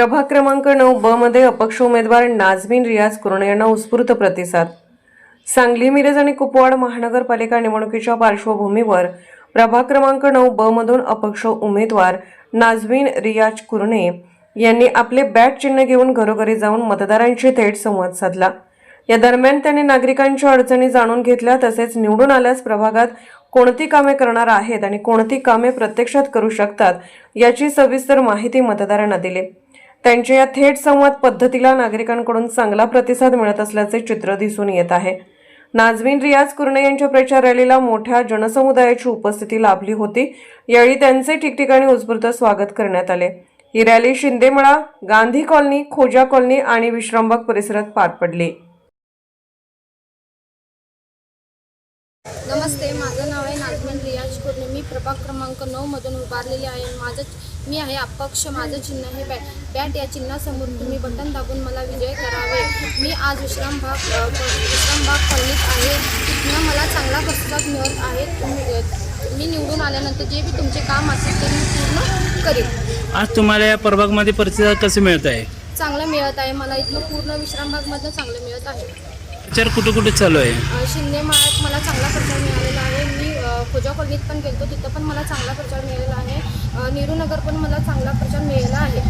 प्रभाग क्रमांक नऊ ब मध्ये अपक्ष उमेदवार नाझमीन रियाज कुरणे यांना उत्स्फूर्त प्रतिसाद. सांगली मिरज आणि कुपवाड महानगरपालिका निवडणुकीच्या पार्श्वभूमीवर प्रभाग क्रमांक नऊ ब मधून अपक्ष उमेदवार नाझमीन रियाज कुरणे यांनी आपले बॅट चिन्ह घेऊन घरोघरी जाऊन मतदारांशी थेट संवाद साधला. या दरम्यान त्यांनी नागरिकांच्या अडचणी जाणून घेतल्या तसेच निवडून आल्यास प्रभागात कोणती कामे करणार आहेत आणि कोणती कामे प्रत्यक्षात करू शकतात याची सविस्तर माहिती मतदारांना दिली. त्यांच्या या थेट संवाद पद्धतीला नागरिकांकडून चांगला प्रतिसाद मिळत असल्याचे चित्र दिसून येत आहे. नाजमीन रियाज कुर्णे यांच्या प्रचार रॅलीला मोठ्या जनसमुदायाची उपस्थिती लाभली होती. यावेळी त्यांचे ठिकठिकाणी उत्स्फूर्त स्वागत करण्यात आले. ही rally Shindemala Gandhi colony Khoja colony आणि विश्रामबाग परिसरात पार पडली. नमस्ते माझं नाव आहे नाजमीन रियाज कुर्णे. मी प्रभाग क्रमांक नऊमधून उभारलेले आहे. माझं मी आहे अपक्ष माझं चिन्ह हे बॅट बॅट या चिन्हासमोर तुम्ही बटन दाबून मला विजय करावे. मी आज विश्रामबाग अ, विश्रामबाग कॉलनीत आहे. तिथनं मला चांगला प्रतिसाद मिळत आहे. तुम्ही मी निवडून आल्यानंतर जे बी तुमचे काम असेल ते मी पूर्ण करेन. आज तुम्हाला या प्रभागमध्ये प्रतिसाद कसे मिळत आहे? चांगलं मिळत आहे. मला इथलं पूर्ण विश्रामबागमधनं चांगलं मिळत आहे. प्रचार कुठे कुठे चालू आहे? शिंदे महाराज मला चांगला प्रचार मिळालेला आहे. मी अ, खोजा कॉलनीत पण गेलतो. तिथं पण मला चांगला प्रचार मिळालेला आहे. अ, नेहरू नगर पण मला चांगला प्रचार मिळाला आहे.